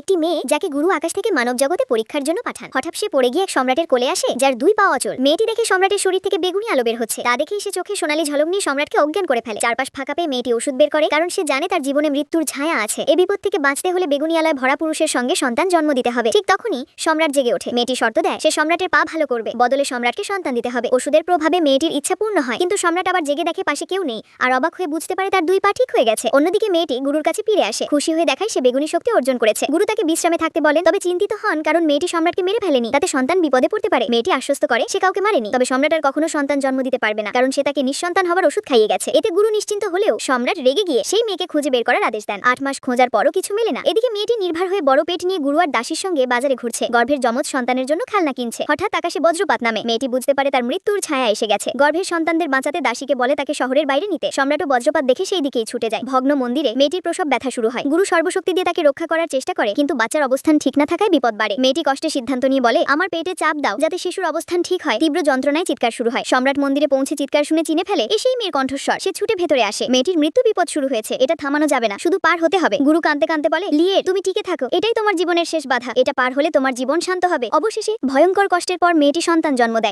একটি মেয়ে যাকে গুরু আকাশ থেকে মানব জগতে পরীক্ষার জন্য পাঠান। হঠাৎ সে পড়ে গিয়ে এক সম্রাটের কোলে আসে, যার দুই পা অচল। মেয়েটি দেখে সম্রাটের শরীর থেকে বেগুনি আলো বের হচ্ছে। তা দেখেই সে চোখে সোনালী ঝলক নিয়ে সম্রাটকে অজ্ঞান করে ফেলে। চারপাশ ফাঁকা পেয়ে মেয়েটি ওষুধ বের করে, কারণ সে জানে তার জীবনে মৃত্যুর ছায়া আছে। এ বিপদ থেকে বাঁচতে হলে বেগুনি আলোয় ভরা পুরুষের সঙ্গে সন্তান জন্ম দিতে হবে। ঠিক তখনই সম্রাট জেগে ওঠে। মেয়েটি শর্ত দেয়, সে সম্রাটের পা ভালো করবে। বদলে সম্রাটকে সন্তান দিতে হবে। ওষুধের প্রভাবে মেয়েটির ইচ্ছা পূর্ণ হয়, কিন্তু সম্রাট আবার জেগে দেখে পাশে কেউ নেই। আর অবাক হয়ে বুঝতে পারে তার দুই পা ঠিক হয়ে গেছে। অন্যদিকে মেয়েটি গুরুর কাছে ফিরে আসে। খুশি হয়ে দেখায় সে বেগুনি শক্তি অর্জন করেছে। গুরু তাকে বিশ্রামে থাকতে বলেন, তবে চিন্তিত হন কারণ মেয়েটি সম্রাটকে মেরে ফেলেনি। তাতে সন্তান বিপদে পড়তে পারে। মেয়েটি আশ্বস্ত করে, সে কাউকে মারেনি। তবে সম্রাট আর কখনো সন্তান জন্ম দিতে পারবে না, কারণ সে তাকে নিঃসন্তান হওয়ার ওষুধ খাইয়ে গেছে। এতে গুরু নিশ্চিন্ত হলেও সম্রাট রেগে গিয়ে সেই মেয়েকে খুঁজে বের করার আদেশ দেন। আট মাস খোঁজার পরও কিছু মেলে না। এদিকে মেয়েটি নির্ভর হয়ে বড় পেট নিয়ে গুরু আর দাসীর সঙ্গে বাজারে ঘুরছে। গর্ভের জমজ সন্তানের জন্য খেলনা কিনছে। হঠাৎ আকাশে বজ্রপাত নামে। মেয়েটি বুঝতে পারে তার মৃত্যুর ছায়া এসে গেছে। গর্ভের সন্তানদের বাঁচাতে দাসীকে বলে তাকে শহরের বাইরে নিতে। সম্রাটও বজ্রপাত দেখে সেই দিকেই ছুটে যায়। ভগ্ন মন্দিরে মেয়েটির প্রসব ব্যথা শুরু হয়। গুরু সর্বশক্তি দিয়ে তাকে রক্ষা করার চেষ্টা করে। কিন্তু বাচ্চার অবস্থান ঠিক না থাকায় বিপদ বাড়ে। মেয়েটি কষ্টে সিদ্ধান্ত নিয়ে বলে, আমার পেটে চাপ দাও, যাতে শিশুর অবস্থান ঠিক হয়। তীব্র যন্ত্রণায় চিৎকার শুরু হয়। সম্রাট মন্দিরে পৌঁছে চিৎকার শুনে চিনে ফেলে, এসেই মেয়ের কণ্ঠস্বর। সে ছুটে ভেতরে আসে। মেয়েটির মৃত্যু বিপদ শুরু হয়েছে। এটা থামানো যাবে না, শুধু পার হতে হবে। গুরু কাঁদতে কাঁদতে বলে, লিয়ে, তুমি টিকে থাকো। এটাই তোমার জীবনের শেষ বাধা। এটা পার হলে তোমার জীবন শান্ত হবে। অবশেষে, ভয়ঙ্কর কষ্টের পর মেয়েটি সন্তান জন্ম দেয়।